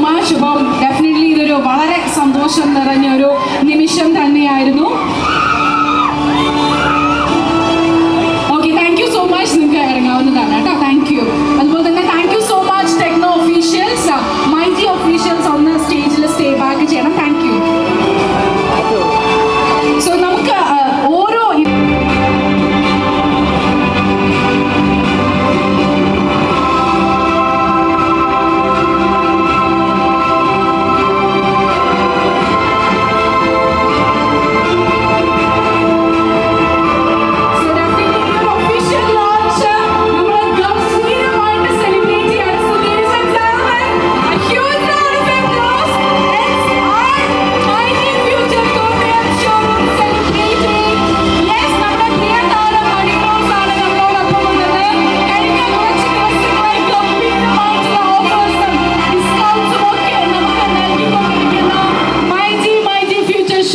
ഉമാ ശുഭം. Definitely ഇതൊരു വളരെ സന്തോഷം നിറഞ്ഞ ഒരു നിമിഷം തന്നെയായിരുന്നു.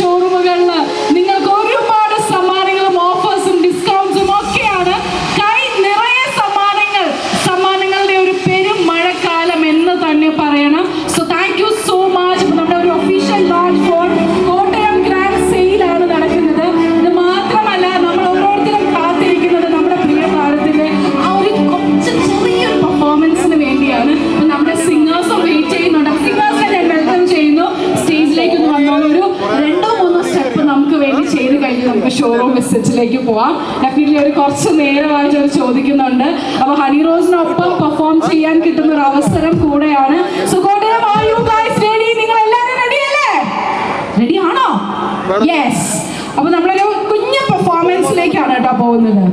doğru mu Berna? കഴിഞ്ഞ് നമുക്ക് ഷോറൂം വിസിറ്റിലേക്ക് പോവാം. ഡെഫിനറ്റ്ലി ഒരു കുറച്ച് നേരമായിട്ട് അവർ ചോദിക്കുന്നുണ്ട്. അപ്പൊ ഹണി റോസിനൊപ്പം പെർഫോം ചെയ്യാൻ കിട്ടുന്ന ഒരു അവസരം കൂടെയാണ്. സോ? നിങ്ങൾ എല്ലാവരും റെഡി അല്ലേ? റെഡി ആണോ? യെസ് അപ്പൊ നമ്മളൊരു കുഞ്ഞു പെർഫോമൻസിലേക്കാണ് കേട്ടോ പോകുന്നത്.